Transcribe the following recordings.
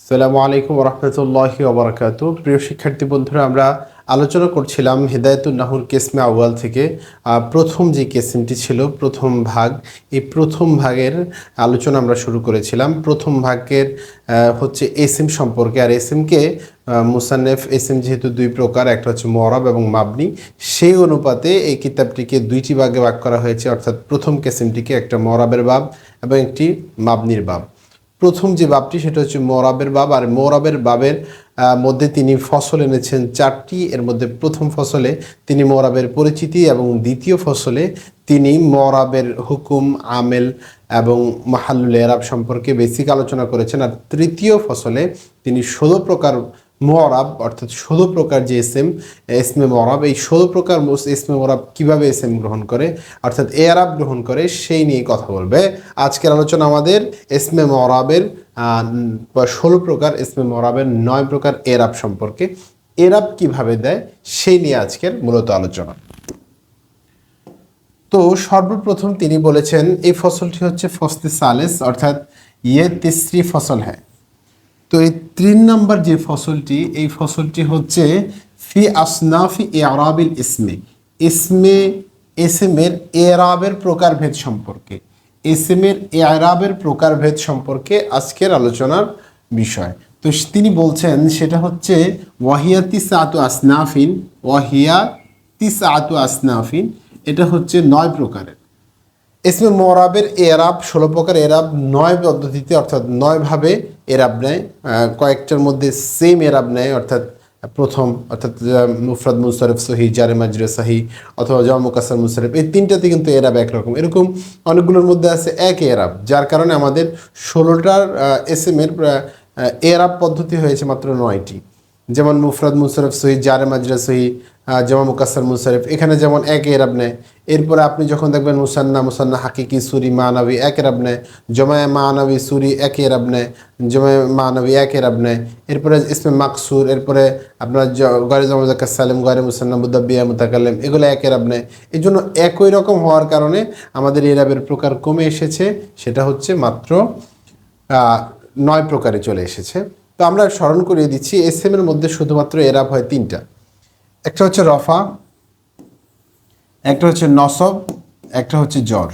আসসালামু আলাইকুম রহমতুল্লাহি ওবরাকাতু প্রিয় শিক্ষার্থী বন্ধুরা, আমরা আলোচনা করছিলাম হেদায়তুল নাহুর কেসমে আউয়াল থেকে। প্রথম যে কেসিমটি ছিল, প্রথম ভাগ, এই প্রথম ভাগের আলোচনা আমরা শুরু করেছিলাম। প্রথম ভাগের হচ্ছে এসিম সম্পর্কে। আর এসিমকে মুসান্নেফ এসিম যেহেতু দুই প্রকার, একটা হচ্ছে মরব এবং মাবনি, সেই অনুপাতে এই কিতাবটিকে দুইটি ভাগে ভাগ করা হয়েছে। অর্থাৎ প্রথম কেসিমটিকে একটা মরাবের বাব এবং একটি মাবনির বাব। প্রথম যে বাবটি সেটা হচ্ছে মোরাবের বাব আর মোরাবের বাবের মধ্যে তিনি ফসল এনেছেন চারটি। এর মধ্যে প্রথম ফসলে তিনি মোরাবের পরিচিতি এবং দ্বিতীয় ফসলে তিনি মোরাবের হুকুম, আমেল এবং মাহালুল এরাব সম্পর্কে বেসিক আলোচনা করেছেন। আর তৃতীয় ফসলে তিনি ষোলো প্রকার মরাব অর্থাৎ ষোলো প্রকার যে এসএম এসমে মরাব এই ষোলো প্রকার এসমে মরাব কীভাবে এসএম গ্রহণ করে? অর্থাৎ এ আরাব গ্রহণ করে, সেই নিয়ে কথা বলবে। আজকের আলোচনা আমাদের এসমে মরাবের ষোলো প্রকার এসমে মরাবের নয় প্রকার এরাব সম্পর্কে। এরাব কীভাবে দেয়, সেই নিয়ে আজকের মূলত আলোচনা। তো সর্বপ্রথম তিনি বলেছেন, এই ফসলটি হচ্ছে ফস্তে সালেস, অর্থাৎ ইয়ে তিসরি ফসল হ্যাঁ তো এই তিন নম্বর যে ফসলটি, এই ফসলটি হচ্ছে ফি আসনাফি এরাবিল ইসমে। ইসমে এসএমের এরাবের প্রকারভেদ সম্পর্কে। এসএমের এরাবের প্রকারভেদ সম্পর্কে আজকের আলোচনার বিষয়। তো তিনি বলছেন, সেটা হচ্ছে ওয়াহিয়া তিস আতু আসনাফিন, ওয়াহিয়া তিস আতু আসনাফিন, এটা হচ্ছে নয় প্রকারের। ইসমে মরাবের এরাব, ষোলো প্রকার এরাব নয় পদ্ধতিতে, অর্থাৎ নয়ভাবে এরাব নেয় কয়েকটার মধ্যে সেম এরাব নেয়, অর্থাৎ প্রথম, অর্থাৎ মুফরাদ মুসারফ সহি জারে মাজরে সাহি অথবা জামা মুকাসার মুসারফ এই তিনটাতে কিন্তু এরাব একরকম। এরকম অনেকগুলোর মধ্যে আছে এক এরাব, যার কারণে আমাদের ষোলোটার এস এম এর এরাব পদ্ধতি হয়েছে মাত্র নয়টি। যেমন মুফরাদ মুসারফ সহি জারে মাজরা সহি জামা মুকাসার মুসারফ এখানে যেমন এক এরাব নেয় এরপরে আপনি যখন দেখবেন মুসান্না মুসান্না হাকিকি, সুরি মানাবি এক এরাব নেয় জমায় মানাবি, সুরি এক এরাব নেয় জমায় মানাবি এক এরাব নেয় এরপরে ইসমে মাকসুর, এরপরে আপনার গরে জমাজাক্কা সালেম, গরে মুসান্না, মুদাব্বিয়া, মুতাকাল্লেম, এগুলো এক এরাব নেয় এই জন্য একই রকম হওয়ার কারণে আমাদের এরাবের প্রকার কমে এসেছে, সেটা হচ্ছে মাত্র নয় প্রকারে চলে এসেছে। তো আমরা স্মরণ করিয়ে দিচ্ছি এস এর মধ্যে শুধুমাত্র এরাব হয় তিনটা। একটা হচ্ছে রফা, একটা হচ্ছে নসব, একটা হচ্ছে জ্বর।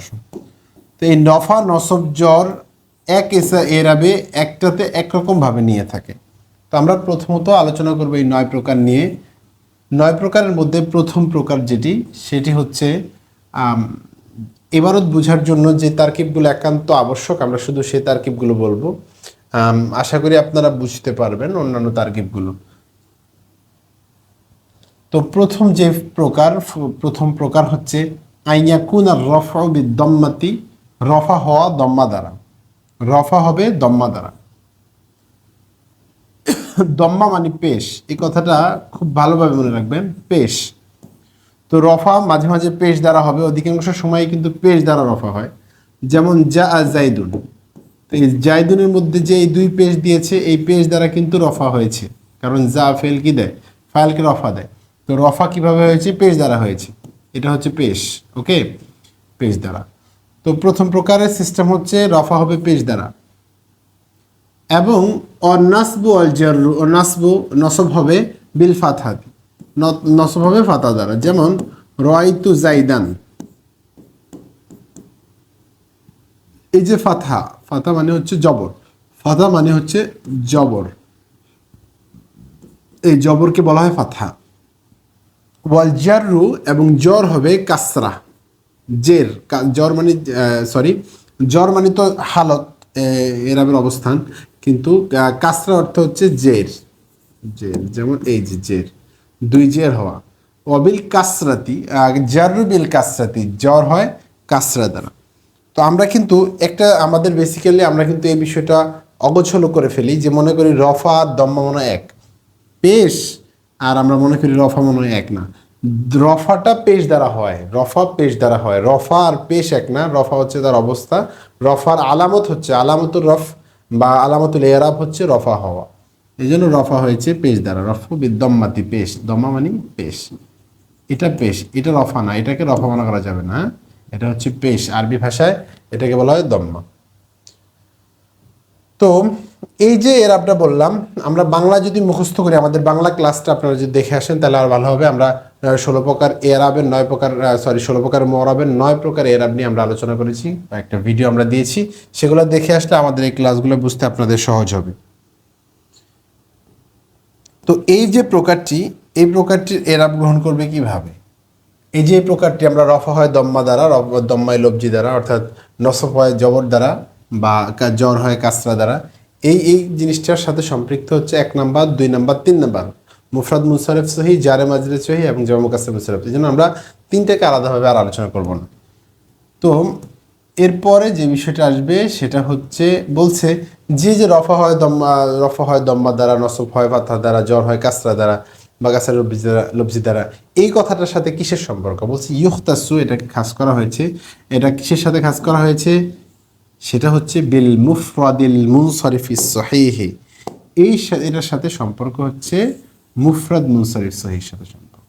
তো এই নফা, নসব, জ্বর এক এসা, এরাবে একটাতে একরকমভাবে নিয়ে থাকে। তো আমরা প্রথমত আলোচনা করব এই নয় প্রকার নিয়ে। নয় প্রকারের মধ্যে প্রথম প্রকার যেটি, সেটি হচ্ছে এবারত বোঝার জন্য যে তারকিবগুলো একান্ত আবশ্যক, আমরা শুধু সেই তারকিবগুলো বলব। আশা করি আপনারা বুঝতে পারবেন অন্যান্য তারকিবগুলো। তো প্রথম যে প্রকার প্রথম প্রকার হচ্ছে, আইয়াকুন আর রফা দম্মাতি রফা হওয়া দম্মা দ্বারা রফা হবে দম্মা দ্বারা দম্মা মানে পেশ। এই কথাটা খুব ভালোভাবে মনে রাখবেন, পেশ। তো রফা মাঝে মাঝে পেশ দ্বারা হবে, অধিকাংশ সময় কিন্তু পেশ দ্বারা রফা হয়। যেমন জা আর জাইদুন। তো এই জাইদুনের মধ্যে যে এই দুই পেশ দিয়েছে, এই পেশ দ্বারা কিন্তু রফা হয়েছে। কারণ যা ফেল কি দেয়? ফাইলকে রফা দেয়। তো রফা কীভাবে হয়েছে? পেশ দ্বারা হয়েছে। এটা হচ্ছে পেশ, ওকে? পেশ দ্বারা। তো প্রথম প্রকারের সিস্টেম হচ্ছে রফা হবে পেশ দ্বারা। এবং অনাসবু অল জারু অনাসবু নসব হবে বিল ফাতহাতি। নসব হবে ফাতা দ্বারা। যেমন, রয়তু জাইদান। এই যে ফাথা ফাথা মানে হচ্ছে জবর। ফাতা মানে হচ্ছে জবর। এই জবরকে বলা হয় ফাথা ওয়াল জাররু এবং জ্বর হবে কাসরা। জের জ্বর মানে সরি জ্বর মানে তো হালত এ, এরাবের অবস্থান। কিন্তু কাসরা অর্থ হচ্ছে জের। জের যেমন এই যে জের। দুই জের হওয়া। অবিল কাসরাতি জাররু বিল কাসরাতি জ্বর হয় কাসরা দ্বারা। তো আমরা কিন্তু একটা আমাদের বেসিক্যালি আমরা কিন্তু এই বিষয়টা অগোছলো করে ফেলি যে মনে করি রফা দম্মা মনে এক। পেশ আর আমরা মনে করি রফা মনে এক না। রফাটা পেশ দ্বারা হয়, রফা পেশ দ্বারা হয়, রফা আর পেশ এক না, রফা হচ্ছে তার অবস্থা, রফার আলামত হচ্ছে আলামতুর রফ বা আলামতুল এরাব হচ্ছে রফা হওয়া। এই জন্য রফা হয়েছে পেশ দ্বারা, রফ বিদ্যম্মাতি পেশ, দম্মা মানে পেশ। এটা পেশ, এটা রফা না, এটাকে রফা মনে করা যাবে না হ্যাঁ? এটা হচ্ছে পেশ, আরবি ভাষায় এটাকে বলা হয় দম্মা। তো এই যে এর আপটা বললাম, আমরা বাংলা যদি মুখস্থ করি, আমাদের বাংলা ক্লাসটা আপনারা যদি দেখে আসেন, তাহলে আর ভালো হবে। আমরা ষোলো প্রকার এ এরাবের নয় প্রকার সরি ষোলো প্রকার মরাবের নয় প্রকার এরাব নিয়ে আমরা আলোচনা করেছি একটা ভিডিও আমরা দিয়েছি। সেগুলো দেখে আসলে আমাদের এই ক্লাসগুলো বুঝতে আপনাদের সহজ হবে। তো এই যে প্রকারটি, এই প্রকারটির এরাব গ্রহণ করবে কীভাবে? এই যে প্রকারটি আমরা রফা হয় দম্মা দ্বারা দম্মায় লব্জি দ্বারা, অর্থাৎ নসফ হয় জবর দ্বারা বা জ্বর হয় কাসরা দ্বারা, এই এই জিনিসটার সাথে সম্পৃক্ত হচ্ছে এক নাম্বার, দুই নাম্বার, তিন নাম্বার। মুফরাদ মুসারেফ সহি, জারে মাজরে সহি এবং জমা কাসর মুসারেফ এই জন্য আমরা তিনটাকে আলাদাভাবে আর আলোচনা করব না। তো এরপরে যে বিষয়টা আসবে সেটা হচ্ছে, বলছে যে যে রফা হয় দম্মা, রফা হয় দম্মা দ্বারা নসব হয় পাথা দ্বারা, জ্বর হয় কাসরা দ্বারা বা গাছের লব্জি দ্বারা এই কথাটার সাথে কিসের সম্পর্ক? বলছি, ইউখতাসু এটাকে খাস করা হয়েছে। এটা কিসের সাথে খাস করা হয়েছে? সেটা হচ্ছে বিল মুফরাদিল মুনসরিফি সহিহি। এই এটার সাথে সম্পর্ক হচ্ছে মুফরাদ মুনসরিফ সহির সাথে সম্পর্ক।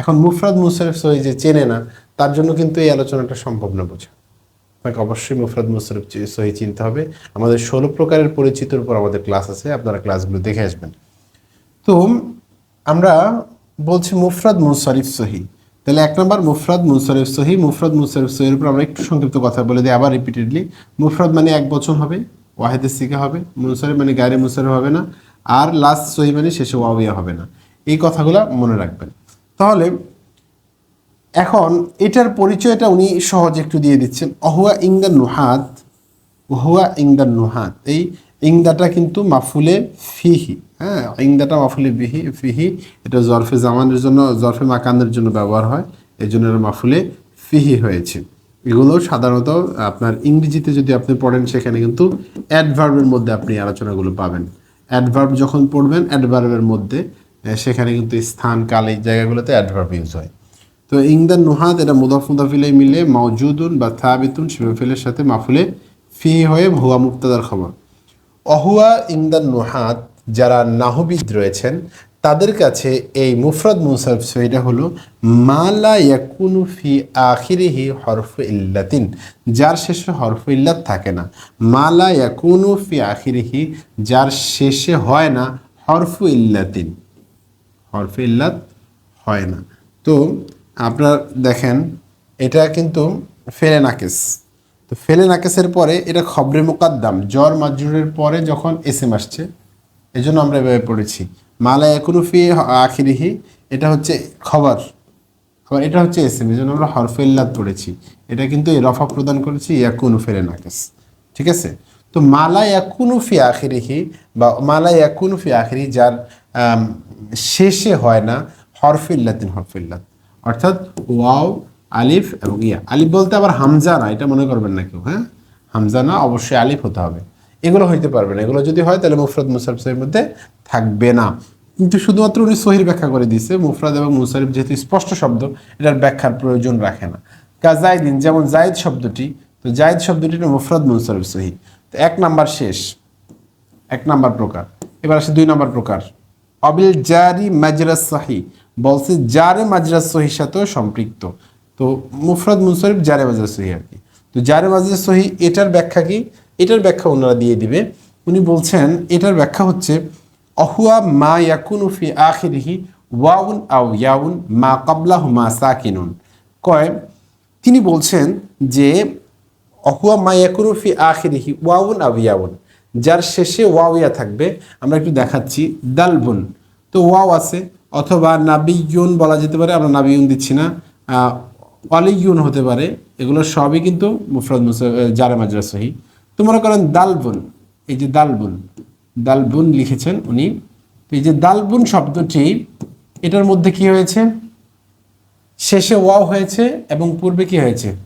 এখন মুফরাদ মুনসরিফ সহি যে চেনে না, তার জন্য কিন্তু এই আলোচনাটা সম্ভব না বোঝা। আপনাকে অবশ্যই মুফরাদ মুসরফ সহি চিনতে হবে। আমাদের ষোলো প্রকারের পরিচিতির উপর আমাদের ক্লাস আছে, আপনারা ক্লাসগুলো দেখে আসবেন। তো আমরা বলছি মুফরাদ মুনসরিফ সহি। তাহলে এক নম্বর মুফরাদ মুনসরিফ সহি, মুফরাদ মুনসরিফ সহির উপর আমরা একটু সংক্ষিপ্ত কথা বলে দিই, আবার রিপিটেডলি মুফরাদ মানে এক বছর হবে ওয়াহেদে সিকা হবে, মুনসরিফ মানে গায়ে মুনসরিফ হবে না, আর লাস্ট সহি মানে শেষে ওয়াবিয়া হবে না। এই কথাগুলো মনে রাখবেন। তাহলে এখন এটার পরিচয়টা উনি সহজ একটু দিয়ে দিচ্ছেন। অহুয়া ইংদা নুহাত ওহুয়া ইংদা নুহাত এই ইংদাটা কিন্তু মাফুলে ফিহি। হ্যাঁ ইংদাটা মাফুলে বিহি, ফিহি, এটা জরফে জামানের জন্য, জরফে মাকানের জন্য ব্যবহার হয়। এই জন্য মাফুলে ফিহি হয়েছে। এগুলো সাধারণত আপনার ইংরেজিতে যদি আপনি পড়েন, সেখানে কিন্তু অ্যাডভার্বের মধ্যে আপনি আলোচনাগুলো পাবেন। অ্যাডভার্ব যখন পড়বেন অ্যাডভার্বের মধ্যে সেখানে কিন্তু স্থান, কাল এই জায়গাগুলোতে অ্যাডভার্ব ইউজ হয়। তো ইংদান নুহাত এটা মুদাফ মুদাফিলে মিলে মাউজুদুন বা থাবিতুন শিবফিলের সাথে মাফুলে ফি হয়ে ভুয়া মুক্তাদার খবর। অহুয়া ইংদান নুহাত যারা নাহবিদ রয়েছেন, তাদের কাছে এই মুফরাদ মুসাফ এটা হলো মালা ইয়াকুনু ফি আখিরিহি হরফ ইল্লাতিন যার শেষে হরফ ইল্লাত থাকে না। মালা ইয়াকুনু ফি আখিরিহি যার শেষে হয় না, হরফ ইল্লাতিন। হরফ ইল্লাত হয় না। তো আপনার দেখেন, এটা কিন্তু ফেলে নাকেস তো ফেলে নাকেসের পরে এটা খবরে মোকাদ্দাম, জ্বর, মাজুরের পরে যখন এসএম আসছে এই জন্য আমরা এভাবে পড়েছি। মালা একুরুফি আখিরিহি, এটা হচ্ছে খবর। আবার এটা হচ্ছে এসএম এই জন্য আমরা হরফে ইল্লাত পড়েছি। এটা কিন্তু এই রফা প্রদান করেছি ইয়াকুনু ফেলে নাকেস। ঠিক আছে? তো মালা ইয়াকুনু ফি আখিরিহি বা মালা ইয়াকুনু ফি আখিরি যার শেষে হয় না হরফিল্লাতিন হরফিল্লাত অর্থাৎ ওয়াও, আলিফ এবং ইয়া। আলিফ বলতে আবার হামজা না, এটা মনে করবেন না কেউ হ্যাঁ? হামজা না, অবশ্যই আলিফ হতে হবে। এগুলো হইতে পারবে না। এগুলো যদি হয়, তাহলে মুফরাদ মুসারিফের মধ্যে থাকবে না। কিন্তু শুধুমাত্র উনি সহির ব্যাখ্যা করে দিয়েছে, মুফরাদ এবং মুসারিফ যেহেতু স্পষ্ট শব্দ, এটার ব্যাখ্যার প্রয়োজন রাখে না। কাজাইদিন যেমন জায়দ শব্দটি, তো জায়দ শব্দটি মুফরাদ মুসারিফ সহি। তো এক নাম্বার শেষ, এক নাম্বার প্রকার। এবার আসে দুই নাম্বার প্রকার। অবিল জারি মাজরাস সহি, বলছে জারে মাজরাস সহির সাথেও সম্পৃক্ত। তো মুফরাদ মুনসরিফ জারে মাজরাস সহি আর কি। তো জারে মাজরাস সহি, এটার ব্যাখ্যা কি? এটার ব্যাখ্যা ওনারা দিয়ে দিবে। উনি বলছেন এটার ব্যাখ্যা হচ্ছে অহুয়া মা ইয়াকুনু ফি আখিরিহি ওয়াউন আও ইয়াউন মা কাবলাহু মা সাকিনুন। কয় তিনি বলছেন যে অহুয়া মায়াকুরু ফি আখিরিহি ওয়াউন আবিয়াউন যার শেষে ওয়াউয়া থাকবে আমরা একটু দেখাচ্ছি দালবুন। তো ওয়াও আছে অথবা নাবিয়ুন বলা যেতে পারে আমরা নাবিয়ুন দিচ্ছি না। আহ, অলিয়ুন হতে পারে এগুলো সবই কিন্তু মুফরাদ মুসা- জারে মাজরা সহি। তো মনে করেন দালবুন, এই যে দালবুন দালবুন লিখেছেন উনি। তো এই যে দালবুন শব্দটি, এটার মধ্যে কি হয়েছে? শেষে ওয়াও হয়েছে এবং পূর্বে কি হয়েছে?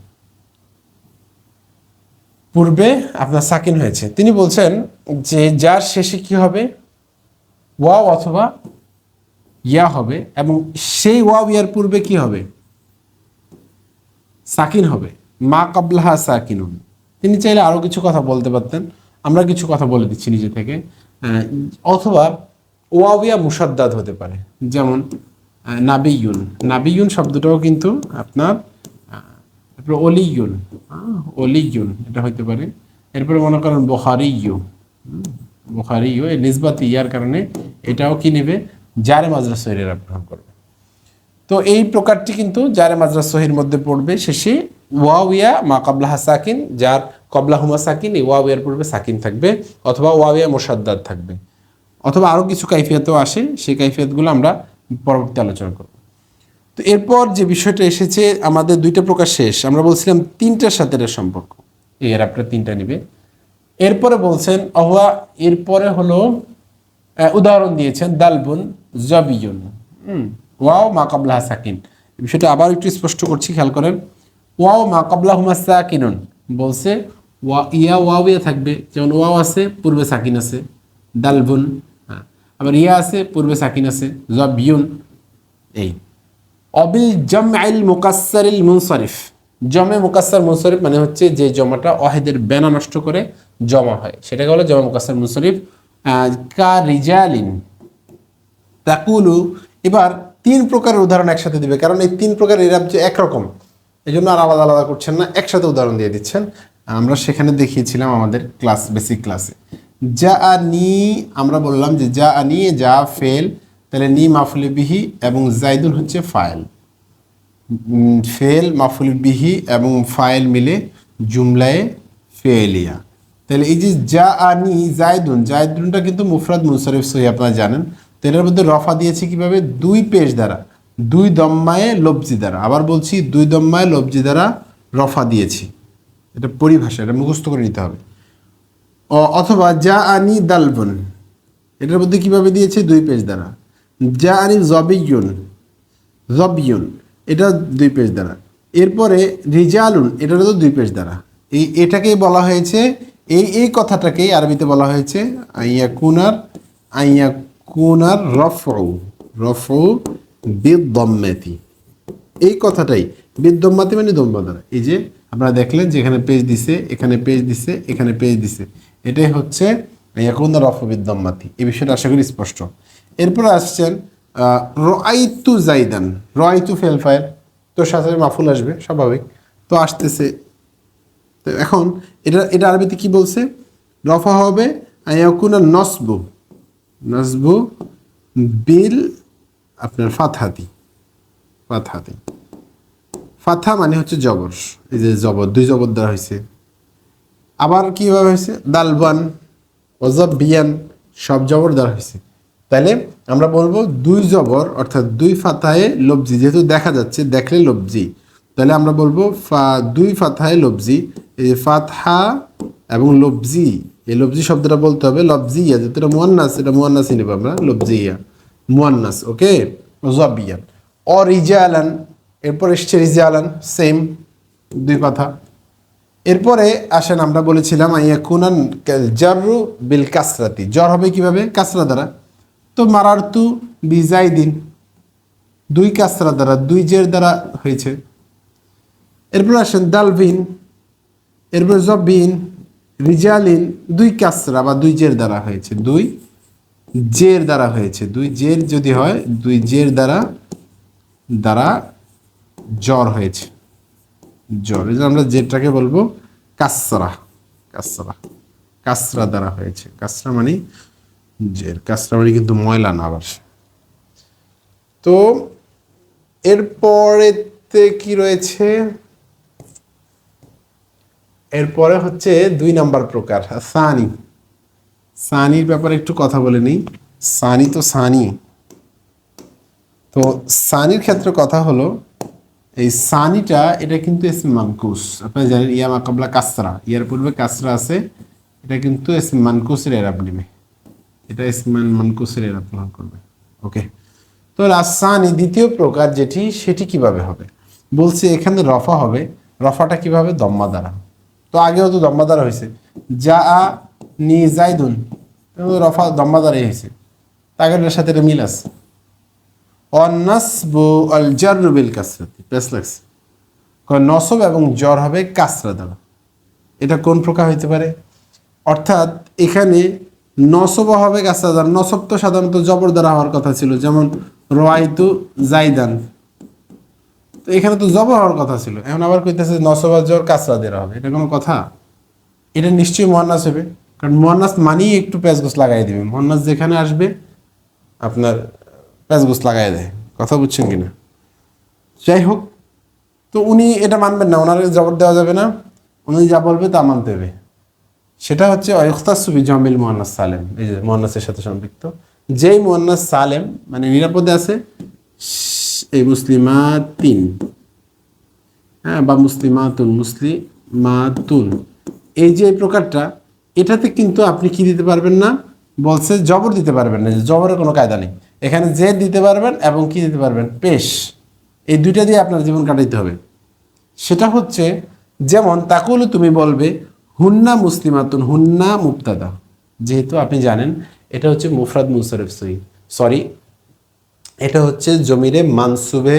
পূর্বে আপনার সাকিন হয়েছে। তিনি বলছেন যে যার শেষে কি হবে? ওয়াও অথবা ইয়া হবে এবং সেই ওয়াও ইয়ার পূর্বে কি হবে? সাকিন হবে। মা কাবলাহা সাকিনুন। তিনি চাইলে আরও কিছু কথা বলতে পারতেন। আমরা কিছু কথা বলে দিচ্ছি নিজে থেকে। অথবা ওয়াবিয়া মুসাদ্দাদ হতে পারে। যেমন আহ, নাবিয়ুন। নাবিয়ুন শব্দটাও কিন্তু আপনার তারপরে অলিয়ুন। আহ, অলিয়ুন এটা হইতে পারে। এরপরে মনে করেন বহারিয়ু ইউ বুখারি ইউ এই নিসবাতি ইয়ার কারণে এটাও কি নেবে? জারে মাজরা সহির এরা গ্রহণ করবে। তো এই প্রকারটি কিন্তু জারে মাজরা সহির মধ্যে পড়বে। শেষে ওয়াউয়া মা কাবলাহা সাকিন যার কবলাহুমা সাকিন এই ওয়াউয়ার পূর্বে সাকিন থাকবে অথবা ওয়াউয়া মোসাদ্দাদ থাকবে। অথবা আরও কিছু কাইফিয়াতও আসে সেই কাইফিয়াতগুলো আমরা পরবর্তী আলোচনা করব। তো এরপর যে বিষয়টা এসেছে আমাদের দুইটা প্রকার শেষ। আমরা বলছিলাম তিনটার সাথে এর সম্পর্ক। এর আপনার তিনটা নিবে। এরপরে বলছেন অহুয়া এরপরে হলো উদাহরণ দিয়েছেন দালবুন জবিয়ুন। হুম, ওয়াও মা কাবলাহা সাকিন। বিষয়টা আবার একটু স্পষ্ট করছি খেয়াল করেন। ওয়াও মা কাবলাহুমা সাকিনুন। বলছে ওয়া ইয়া ওয়াও ইয়া থাকবে যেমন ওয়াও আছে পূর্বে সাকিন আছে দালবুন হ্যাঁ। আবার ইয়া আছে পূর্বে সাকিন আছে জবিয়ুন এই। অবিল জমআইল মুকাসসারিল মুনসারিফ। জমে মুকাসসার মুনসারিফ মানে হচ্ছে যে জমাটা অহেদের বেনা নষ্ট করে জমা হয়। সেটাকে বলে জমা মুকাসসার মুনসারিফ। আহ, কা রিজালিন। তাকুলু। এবার তিন প্রকারের উদাহরণ একসাথে দিবে কারণ এই তিন প্রকার এরা যে একরকম। এই জন্য আর আলাদা আলাদা করছেন না, একসাথে উদাহরণ দিয়ে দিচ্ছেন। আমরা সেখানে দেখিয়েছিলাম আমাদের ক্লাস, বেসিক ক্লাসে। যা আ নি, আমরা বললাম যে যা আ নি, যা ফেল, তাহলে নি মাফুলি বিহি এবং জাইদুল হচ্ছে ফাইল। ফেল, মাফুল বিহি এবং ফাইল মিলে জুমলায় ফেলিয়া। তাহলে এই যে যা আনি জায়দুন জায়দুনটা কিন্তু মুফরাদ মুনসারিফ সহি আপনারা জানেন। তো এটার মধ্যে রফা দিয়েছে কীভাবে? দুই পেশ দ্বারা। দুই দম্মায়ে লব্জি দ্বারা। আবার বলছি, দুই দম্মায়ে লব্জি দ্বারা রফা দিয়েছি। এটা পরিভাষা, এটা মুখস্থ করে নিতে হবে। অথবা যা আনি দালবন। এটার মধ্যে কীভাবে দিয়েছে? দুই পেজ দ্বারা। যা আনি জবিয়ুন জবিয়ুন, এটা দুই পেজ দ্বারা। এরপরে রিজালুন, এটারও তো দুই পেজ দ্বারা। এই, এটাকেই বলা হয়েছে, এই এই কথাটাকেই আরবিতে বলা হয়েছে আইয়া কুনার আইয়া কুনার রফউ রফউ বিদ্দম্মেতি। এই কথাটাই বিদ্যম্মাতি মানে দম্বা দ্বারা এই যে আপনারা দেখলেন যে এখানে পেজ দিছে, এখানে পেজ দিছে, এখানে পেজ দিছে। এটাই হচ্ছে এখন রফ বিদ্যম্মাতি এই বিষয়টা আশা করি স্পষ্ট। এরপরে আসছেন রাইতু জাইদান। রাইতু ফেলফায়ের। তো সাথে মাফুল আসবে, স্বাভাবিক। তো আসতেছে। তো এখন এটা এটা আরবিতে কি বলছে? রফা হবে নসবু। নসবু বিল আপনার ফাতহাতি ফাতহাতি ফাথা মানে হচ্ছে জবর। এই যে জবর, দুই জবর দেওয়া হয়েছে। আবার কীভাবে হয়েছে? দালবান অজব বিয়ান সব জবর দেওয়া হয়েছে। তাহলে আমরা বলব দুই জবর, অর্থাৎ দুই ফাতায় লব্জি, যেহেতু দেখা যাচ্ছে, দেখলে লব্জি। তাহলে আমরা বলব ফা, দুই ফাতায় লব্জি, এই ফাতহা এবং লব্জি। এই লব্জি শব্দটা বলতে হবে লব্জিয়া এটা মুয়ান্নাস, এটা মুয়ান্নাসই নেব আমরা, লব্জিয়া। মুয়ান্নাস, ওকে? জবিয়ান অ রিজালান এরপর এসছে রিজালান, সেম, দুই কথা। এরপরে আসেন, আমরা বলেছিলাম আইয়া কুনান জারু বিল কাসরাতি। জ্বর হবে কীভাবে? কাসরা দ্বারা। তো মারারতু বিজাই দিন দুই কাসরা দ্বারা, দুই জের দ্বারা হয়েছে। এরপর আসেন দালবিন এরপর জবিন রিজালিন, দুই কাসরা বা দুই জের দ্বারা হয়েছে। দুই জের দ্বারা হয়েছে। দুই জের যদি হয়, দুই জের দ্বারা দ্বারা জ্বর হয়েছে। জ্বর, এই আমরা যেটাকে বলব কাসরা কাসরা কাসরা দ্বারা হয়েছে। কাসরা মানে জের, কাসরা মানে কিন্তু ময়লা না আবার। তো এরপরেতে কি রয়েছে? এরপরে হচ্ছে দুই নাম্বার প্রকার, সানি। সানির ব্যাপারে একটু কথা বলে নিই। সানি তো সানি। তো সানির ক্ষেত্রে কথা হলো, এই সানিটা এটা কিন্তু এসম মানকুস আপনারা জানেন, ইয়া মাকাবলা কাসরা। ইয়ার পূর্বে কাসরা আছে, এটা কিন্তু এসম মানকুসের এরাব নেবে এটা ইসমান মানকুসের এরাব গ্রহণ করবে। ওকে। তো রাসানি দ্বিতীয় প্রকার যেটি, সেটি কীভাবে হবে? বলছে এখানে রফা হবে। রফাটা কীভাবে? দম্মা দ্বারা তো আগেও তো দম্মা দ্বারা হয়েছে। যা নি জাইদুন। রফা দম্মা দ্বারাই হয়েছে। তাগের সাথে এটা মিল আছে। অনাসবু আল জাররু বিল কাসরাতি পেস লাগছে। নসব এবং জ্বর হবে কাসরা দ্বারা। এটা কোন প্রকার হইতে পারে? অর্থাৎ এখানে নসব হবে কাসরা দ্বারা। নসব তো সাধারণত জবর দ্বারা হওয়ার কথা ছিল। যেমন রোয়াইতু জাইদান। তো এখানে তো জবর হওয়ার কথা ছিল। এখন আবার কইতেছে নসব আর জ্বর কাসরা দেওয়া হবে। এটা কোনো কথা? এটা নিশ্চয়ই মহান্নাস হবে। কারণ মোহান্নাস মানেই একটু প্যাঁচগোস লাগাই দিবে। মোহান্নাস যেখানে আসবে, আপনার প্যাঁচগোস লাগাই দেয়। কথা বুঝছেন কিনা? যাই হোক, তো উনি এটা মানবেন না, ওনার জবর দেওয়া যাবে না। উনি যা বলবে তা মানতে হবে। সেটা হচ্ছে অয়ুক্তাসুবি জমিল মোহান্নাস সালেম, এই যে মোহান্নাসের সাথে সম্পৃক্ত। যেই মোহান্নাস সালেম মানে নিরাপদে আছে, এই মুসলিমা তিন হ্যাঁ বা মুসলিমাতুন মুসলিমাতুন। এই যে এই প্রকারটা এটাতে কিন্তু আপনি কি দিতে পারবেন না? বলছে জবর দিতে পারবেন না জবরের কোনো কায়দা নেই। এখানে যে দিতে পারবেন এবং কি দিতে পারবেন? পেশ। এই দুইটা দিয়ে আপনার জীবন কাটাইতে হবে। সেটা হচ্ছে, যেমন তাকুল তুমি বলবে, হুন্না মুসলিমাতুন, হুন্না মুক্তাদা যেহেতু আপনি জানেন, এটা হচ্ছে মুফরাদ মুসরফ সই সরি, এটা হচ্ছে জমিরে মানসুবে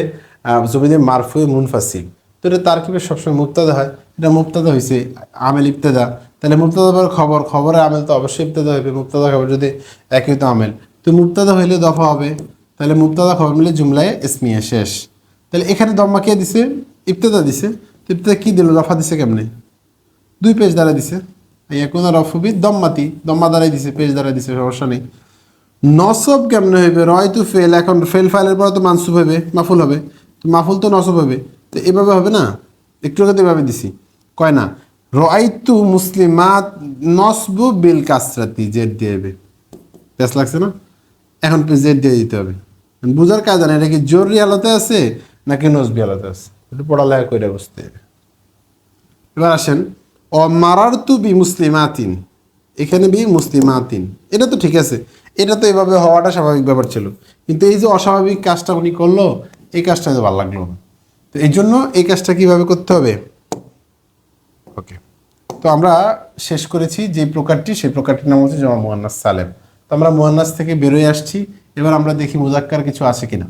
জমিরে মারফুয়ে মুনফাসিল। তো এটা তার কীভাবে সবসময় মুক্তাদা হয়। এটা মুক্তাদা হয়েছে আমেল ইবতেদা। তাহলে মুক্তাদা খবর, খবরের আমেল তো অবশ্যই ইবতেদা হবে মুক্তাদা খবর যদি একই তো আমেল। তো মুক্তাদা হইলে দফা হবে, তাহলে মুক্তাদা খবর মিলে জুমলায় ইসমিয়া শেষ। তাহলে এখানে দম্মা কে দিছে? ইবতেদা দিছে। তো ইবতেদা কি দিল, দফা দিছে কেমনে? দুই পেজ দ্বারা দিছে। এখন রফুবি দম্মাতি, দম্মা দ্বারাই দিছে, পেজ দ্বারা দিছে, সমস্যা নেই। নসব কেমনে হইবে? রয় তু ফেল, এখন ফেল ফাইলের পরে তো মানসুব হবে, মাফুল হবে। তো মাফুল তো নসব হবে। তো এভাবে হবে না? একটু এভাবে দিছি। কয় না? রয়তু মুসলিমাত নসবু বিল কাসরাতি, জেড দিয়ে হবে পেস লাগছে না? এখন জেড দিয়ে দিতে হবে। বুঝার কাজ জানে এটা কি জরুরি আলোতে আছে নাকি নসবি আলোতে আছে? একটু পড়ালেখা করে বুঝতে হবে। এবার আসেন ও মারারতু বি মুসলিমাতিন এখানে বি মুসলিমাতিন এটা তো ঠিক আছে, এটা তো এভাবে হওয়াটা স্বাভাবিক ব্যাপার ছিল। কিন্তু এই যে অস্বাভাবিক কাজটা উনি করল, এই কাজটা ভালো লাগল তো এই জন্য এই কাজটা কীভাবে করতে হবে? ওকে। তো আমরা শেষ করেছি যে প্রকারটি, সেই প্রকারটির নাম হচ্ছে জমা মোহান্নাস সালেম। তো আমরা মোহান্নাস থেকে বেরোয় আসছি, এবার আমরা দেখি মুজাক্কার কিছু আছে কিনা।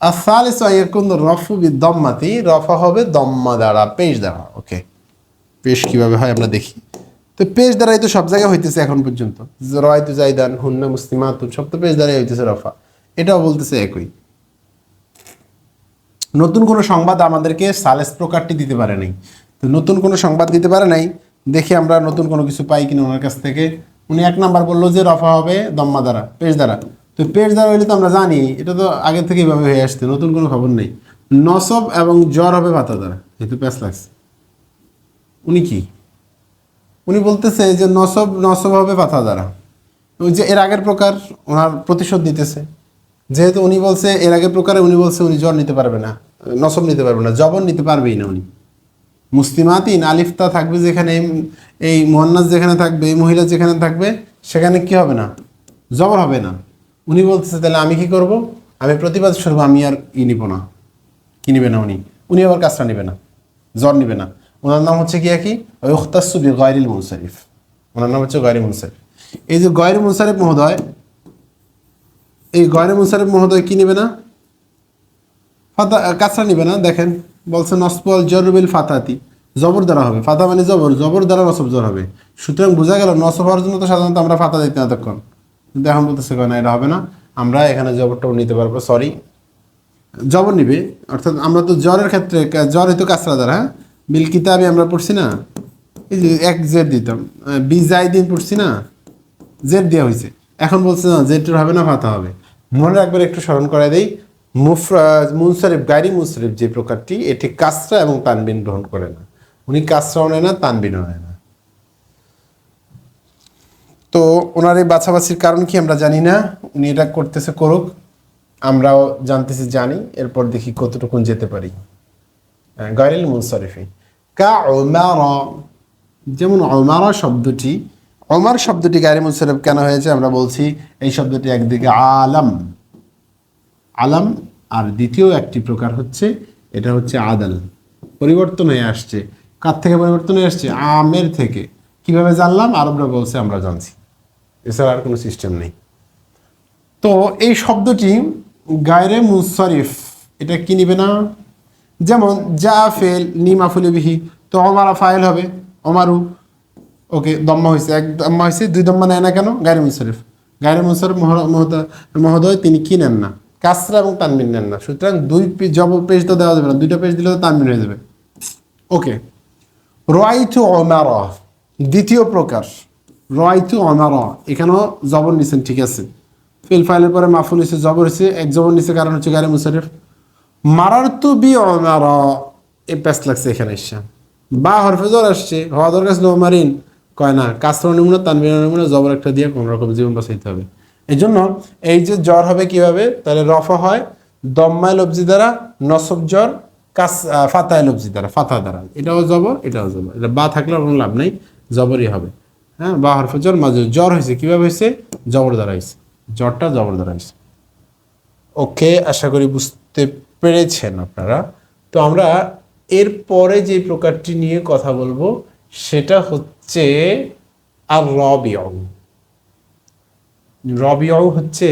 আসালিস ইয়াকুন রফু বি রফা হবে দম্মা দ্বারা, পেশ দ্বারা, ওকে। পেশ কীভাবে হয় আমরা দেখি। তো পেশ দ্বারাই তো সব জায়গায় হইতেছে এখন পর্যন্ত। রয় তো জাইদান, হুন্না মুসলিমাতুন সব তো পেশ দ্বারাই হইতেছে রফা। এটাও বলতেছে একই। নতুন কোনো সংবাদ আমাদেরকে সালেস প্রকারটি দিতে পারে নাই। তো নতুন কোনো সংবাদ দিতে পারে নাই, দেখি আমরা নতুন কোনো কিছু পাই কিনা ওনার কাছ থেকে। উনি এক নাম্বার বলল যে রফা হবে দম্মা দ্বারা পেশ দ্বারা তো পেশ দ্বারা হইলে তো আমরা জানি, এটা তো আগে থেকে এইভাবে হয়ে আসছে, নতুন কোনো খবর নেই। নসব এবং জ্বর হবে ভাতা দ্বারা যেহেতু প্যাস লাগছে উনি কি? উনি বলতেছে যে নসব নসব হবে পাতা দ্বারা ওই যে এর আগের প্রকার ওনার প্রতিশোধ দিতেছে যেহেতু উনি বলছে, এর আগের প্রকারে উনি বলছে উনি জ্বর নিতে পারবে না, নসব নিতে পারবে না জবন নিতে পারবেই না উনি। মুসলিমাতিন আলিফতা থাকবে যেখানে, এই- মোহান্নাস যেখানে থাকবে, এই মহিলা যেখানে থাকবে, সেখানে কি হবে না? জবর হবে না। উনি বলতেছে, তাহলে আমি কি করব? আমি প্রতিবাদ স্বরূপ আমি আর ই নিব না। কি নিবে না উনি? উনি আবার কাজটা নিবে না। জ্বর নিবে না। ওনার নাম হচ্ছে কি একই? ওখতাসু বি গয়রিল মুনসারিফ। ওনার নাম হচ্ছে গয়রি মুনসারিফ। এই যে গয়রি মুনসারিফ মহোদয়, এই গয়রি মুনসারিফ মহোদয় কি নিবে না? কাঁচরা নিবে না, দেখেন। বলছে নসপল জরুবিল ফাতাতি। জবর দ্বারা হবে। ফাতা মানে জবর। জবর দ্বারা নসব জর হবে। সুতরাং বোঝা গেল, নসব হওয়ার জন্য তো সাধারণত আমরা ফাতা দিতে না এতক্ষণ। কিন্তু এখন বলতেছে, না, এটা হবে না। আমরা এখানে জবরটাও নিতে পারব। সরি জবর নিবে। অর্থাৎ আমরা তো জ্বরের ক্ষেত্রে জ্বর হইতো কাঁচরা দ্বারা হ্যাঁ? বিল কিতাবে আমরা পড়ছি না। এই যে এক জেড দিতাম। বি যাই দিন পড়ছি না। জেড দেওয়া হয়েছে এখন বলছে, না জেডের হবে না, ফাতা হবে। মনে রাখবেন, একটু স্মরণ করাই দেই। মুফরা মুনসারিফ গাড়ি মুনসারিফ যে প্রকারটি, এটি কাসরা এবং তানবিন গ্রহণ করে না। উনি কাসরাও নেয় না, তানবিনও নেয় না। তো ওনার এই বাছাবাছির কারণ কি আমরা জানি না। উনি এটা করতেছে করুক, আমরাও জানতেছি, জানি। এরপর দেখি কতটুকুন যেতে পারি। গাইরিল মুনসারিফি। কা ওমারা যেমন অমারা শব্দটি অমার শব্দটি গাইরি মুনসারিফ কেন হয়েছে আমরা বলছি, এই শব্দটি একদিকে আলাম। আলাম, আর দ্বিতীয় একটি প্রকার হচ্ছে, এটা হচ্ছে আদাল। পরিবর্তন হয়ে আসছে। কার থেকে পরিবর্তন হয়ে আসছে? আমের থেকে। কীভাবে জানলাম? আরবরা বলছে, আমরা জানছি। এছাড়া আর কোনো সিস্টেম নেই। তো এই শব্দটি গায়রে মুনসারিফ, এটা কি নিবে না? যেমন, যা ফেল নিমাফুলি বিহি। তো অমারা ফাইল হবে। অমারু, ওকে, দম্মা হয়েছে এক দম্মা হয়েছে দুই দম্মা নেয় না কেন? গায়রে মুনসারিফ। গায়রে মহোদয় মহোদয়, তিনি কি নেন না? কাসরা এবং তানবিন নেন না। সুতরাং দুই পে- জব পেজ তো দেওয়া যাবে না। দুইটা পেজ দিলে তো তানবিন হয়ে যাবে। ওকে। রাইট ওমারা দ্বিতীয় প্রকার। রয়তু অনার এখানেও জবর নিছেন, ঠিক আছে। ফিল ফাইলের পরে মাফুল নিচে জবর হয়েছে। এক জবর নিচে কারণ হচ্ছে গাড়ি মুসারিফ মারার তো বি অমার। এ প্যাস লাগছে এখানে এসে। বা হরফে জ্বর আসছে। হওয়া দরকার ছিল মারিন কয় না কাস্ত্র নিমুনা তানবির নিমুনা, জবর একটা দিয়ে কোনো রকম জীবন বাঁচাইতে হবে। এই জন্য এই যে জ্বর হবে কীভাবে? তাহলে রফা হয় দম্মায় লব্জি দ্বারা, নসব জ্বর, কাস ফাতায় লব্জি দ্বারা, ফাতা দ্বারা। এটাও জবর এটাও জবর। এটা বা থাকলে কোনো লাভ নাই, জবরই হবে। হ্যাঁ বা হরফ জ্বর, মাঝে জ্বর হয়েছে, কীভাবে হয়েছে? জবর দ্বারা হয়েছে। জ্বরটা জবর দ্বারা হয়েছে। ওকে, আশা করি বুঝতে পেরেছেন আপনারা। তো আমরা এর পরে যে প্রকারটি নিয়ে কথা বলব, সেটা হচ্ছে আর রবিয়ং রবিয়ং হচ্ছে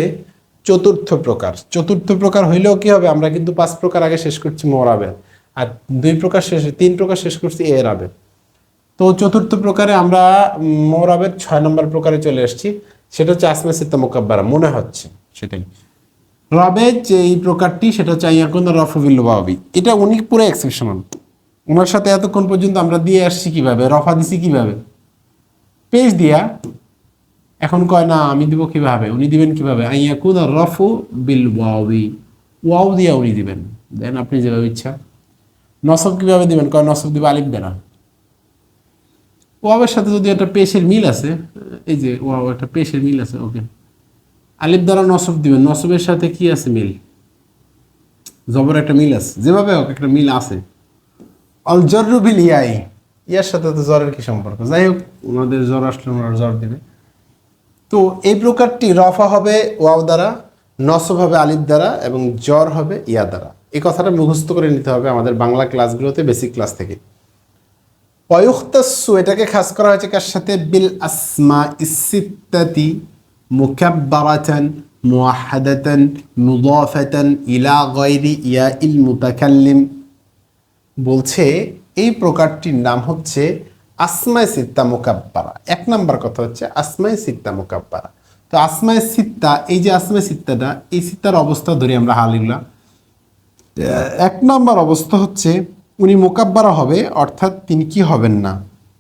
চতুর্থ প্রকার। চতুর্থ প্রকার হইলেও কি হবে? আমরা কিন্তু পাঁচ প্রকার আগে শেষ করছি মোরাবের আর দুই প্রকার শেষ, তিন প্রকার শেষ করছি এর আবে তো চতুর্থ প্রকারে আমরা মোরাবের ছয় নম্বর প্রকারে চলে এসেছি। সেটা হচ্ছে আসমা সিত্তা মোকাব্বারা। মনে হচ্ছে সেটাই। রবের যে এই প্রকারটি, সেটা হচ্ছে এখন রফবিল বাবি এটা উনি পুরো এক্সেপশনাল ওনার সাথে এতক্ষণ পর্যন্ত আমরা দিয়ে আসছি কীভাবে? রফা দিছি কীভাবে? পেজ দিয়া এখন কয়, না, আমি দিব কীভাবে? উনি দিবেন কীভাবে? আইয়াকুন রফু বিল ওয়াউই ওয়াউ দিয়া উনি দিবেন। দেন আপনি যেভাবে ইচ্ছা। নসব কীভাবে দিবেন? কয়, নসব দিবে আলিফ দেনা ওয়াবের সাথে যদি একটা পেশের মিল আছে, এই যে ওয়াও, একটা পেশের মিল আছে, ওকে। আলিফ দ্বারা নসব দিবেন। নসবের সাথে কি আছে মিল? জবর একটা মিল আছে। যেভাবে হোক, একটা মিল আছে। অল জরু বিল ইয়াই। ইয়ার সাথে তো জ্বরের কি সম্পর্ক? যাই হোক, ওনাদের জ্বর আসলে ওনারা জ্বর দেবে। তো এই প্রকারটি রফা হবে ওয়াও দ্বারা, নসব হবে আলিফ দ্বারা এবং জ্বর হবে ইয়া দ্বারা। এই কথাটা মুখস্থ করে নিতে হবে আমাদের বাংলা ক্লাসগুলোতে, বেসিক ক্লাস থেকে। অয়ুক্তাসু, এটাকে খাস করা হয়েছে কার সাথে? বিল আসমা ইসিত্তাতি মুকাব্বারাতান মুআহাদাতান মুদাফাতান ইলা গায়রি ইয়া ইল মুতাকাল্লিম। বলছে, এই প্রকারটির নাম হচ্ছে আসমায় সিত্তা মোকাব্বারা। এক নাম্বার কথা হচ্ছে আসমায় সিত্তা মোকাব্বারা। তো আসমায় সিত্তা এই যে আসমায় সিত্তাটা এই সিত্তার অবস্থা ধরি আমরা হালিগুলা এক নাম্বার অবস্থা হচ্ছে উনি মোকাব্বারা হবে, অর্থাৎ তিনি কি হবেন না?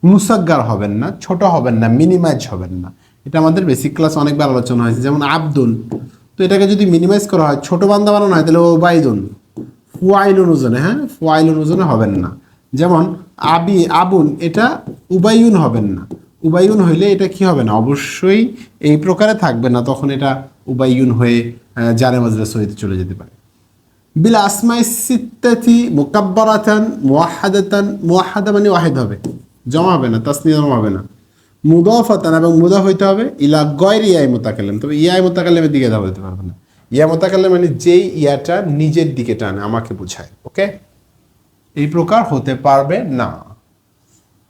মুসাগ্গার হবেন না, ছোট হবেন না মিনিমাইজ হবেন না। এটা আমাদের বেসিক ক্লাস অনেকবার আলোচনা হয়েছে, যেমন আব্দুল। তো এটাকে যদি মিনিমাইজ করা হয়, ছোট বান্দা বানানো হয়, তাহলে ও বাইদুন ফুয়াইলুন ওজনে হ্যাঁ? ফুয়াইলুন ওজনে হবেন না। যেমন আবি, আবুন, এটা উবায়ুন হবেন না। উবায়ুন হইলে এটা কি হবে না? অবশ্যই এই প্রকারে থাকবে না, তখন এটা উবায়ুন হয়ে জারে মাজরে সহিতে চলে যেতে পারে। বিল আসমাই সিত্তাতি মুকাব্বারাতান মুওয়াহাদাতান, মুওয়াহাদা মানে ওয়াহেদ হবে, জমা হবে না তাসনি জমা হবে না। মুদাফাতান এবং মুদা হইতে হবে ইলা গয়রি ইয়াই মোতাকাল্লাম, তবে ইয়াই মোতাকাল্লামের দিকে যাওয়া যেতে পারবে না। ইয়া মোতাকাল্লাম মানে যেই ইয়াটা নিজের দিকে টানে, আমাকে বোঝায়, ওকে? এই প্রকার হতে পারবে না।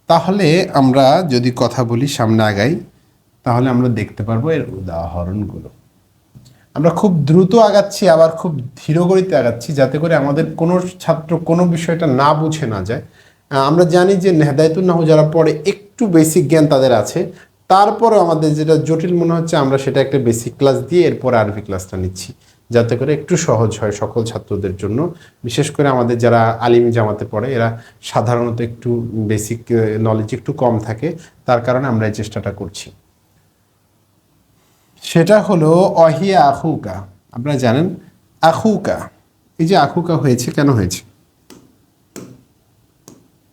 তাহলে আমরা যদি কথা বলি সামনে আগাই, তাহলে আমরা দেখতে পারব এর উদাহরণগুলো। আমরা খুব দ্রুত আগাচ্ছি, আবার খুব ধীর আগাচ্ছি, যাতে করে আমাদের কোনো ছাত্র কোনো বিষয়টা না বুঝে না যায়। আমরা জানি যে নেহদায়তুল নাহু যারা পড়ে একটু বেসিক জ্ঞান তাদের আছে। তারপরে আমাদের যেটা জটিল মনে হচ্ছে, আমরা সেটা একটা বেসিক ক্লাস দিয়ে এরপরে আরবি ক্লাসটা নিচ্ছি। যাতে করে একটু সহজ হয় সকল ছাত্রদের জন্য। বিশেষ করে আমাদের যারা আলিম জামাতে পড়ে, এরা সাধারণত একটু বেসিক নলেজ একটু কম থাকে, তার কারণে আমরা এই চেষ্টাটা করছি। সেটা হলো অহিয়া আখুকা। আপনারা জানেন, আখুকা। এই যে আখুকা হয়েছে কেন হয়েছে?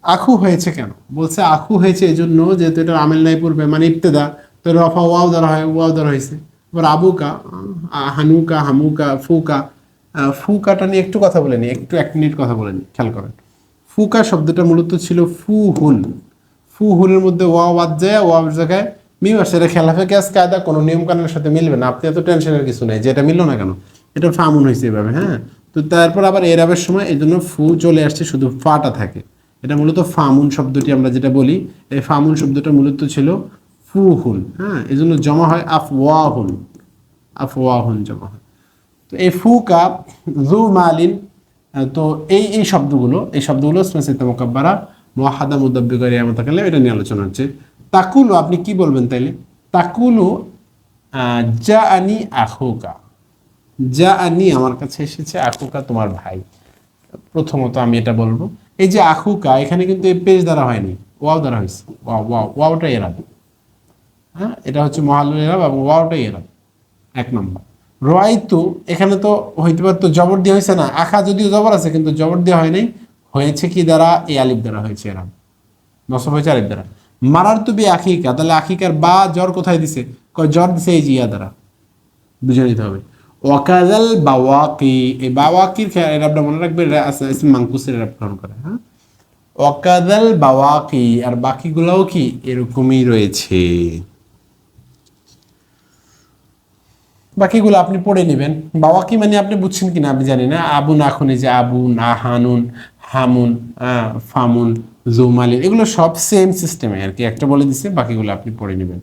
আখু হয়েছে কেন? বলছে আখু হয়েছে এই জন্য যেহেতু এটা আমেল নাই পূর্বে মানে ইবতেদা, তো রফা ওয়াও দ্বারা হয়, ওয়াও দ্বারা হয়েছে। এবার আবুকা হানুকা, হামুকা, ফুকা ফুকাটা নিয়ে একটু কথা বলে একটু এক মিনিট কথা বলে খেয়াল করেন। ফুকা শব্দটা মূলত ছিল ফু হুল ফু হুলের মধ্যে ওয়া বাদ যায় ওয়া জায়গায় মিম আসছে এটা খেলাফে গ্যাস কায়দা, কোনো নিয়ম কানুনের সাথে মিলবে না, আপনি এত টেনশনের কিছু নেই যে এটা মিললো না কেন? এটা ফামুন হয়েছে এভাবে হ্যাঁ? তো তারপর আবার এরাবের সময়, এই জন্য ফু চলে আসছে, শুধু ফাটা থাকে। এটা মূলত ফামুন শব্দটি আমরা যেটা বলি, এই ফামুন শব্দটা মূলত ছিল ফুহুল হ্যাঁ এই জন্য জমা হয় আফওয়াহুন আফওয়াহুন জমা হয়। তো এই ফুকা জু মালিন, তো এই এই শব্দগুলো এই শব্দগুলো মোকাব্বারা মহাদা মুদাব্বিকারি আমতাকালে এটা নিয়ে আলোচনা হচ্ছে। তাকুলু, আপনি কি বলবেন তাইলে? তাকুলু যা আনি আখুকা। যা আনি আমার কাছে এসেছে, আখুকা তোমার ভাই। প্রথমত আমি এটা বলব। এই যে আখুকা, এখানে কিন্তু এই পেজ দ্বারা হয়নি, ওয়াও দ্বারা হয়েছে। ওয়াও ওয়াও ওয়াওটা এর হ্যাঁ এটা হচ্ছে মহালুল এরাব এবং ওয়াওটাই এরাব এক নম্বর। রোয়াইতু, এখানে তো হইতে পারতো জবর দিয়ে হয়েছে না, আখা যদিও জবর আছে, কিন্তু জবর দেওয়া হয় নাই। হয়েছে কি দ্বারা? এই আলিফ দ্বারা হয়েছে এরাম নসব হয়েছে আলিফ দ্বারা। মারার তুবি আখিকা, তাহলে আখিকার বা জ্বর কোথায় দিছে? জ্বর দিছে এই জিয়া দ্বারা। বুঝে নিতে হবে। ওয়াকাজাল বাওয়াকি, এই বাওয়াকির এরাবটা মনে রাখবে মাংকুসের এরাব গ্রহণ করে হ্যাঁ? ওয়াকাদাল বাওয়াকি, আর বাকিগুলোও কি? এরকমই রয়েছে। বাকিগুলো আপনি পড়ে নেবেন। বাওয়াকি মানে আপনি বুঝছেন কিনা আমি জানি না। আবু নাখুনি যে আবু না হানুন হামুন ফামুন, জৌমালিন, এগুলো সব সেম সিস্টেমে আর কি। একটা বলে দিচ্ছে বাকিগুলো আপনি পড়ে নেবেন।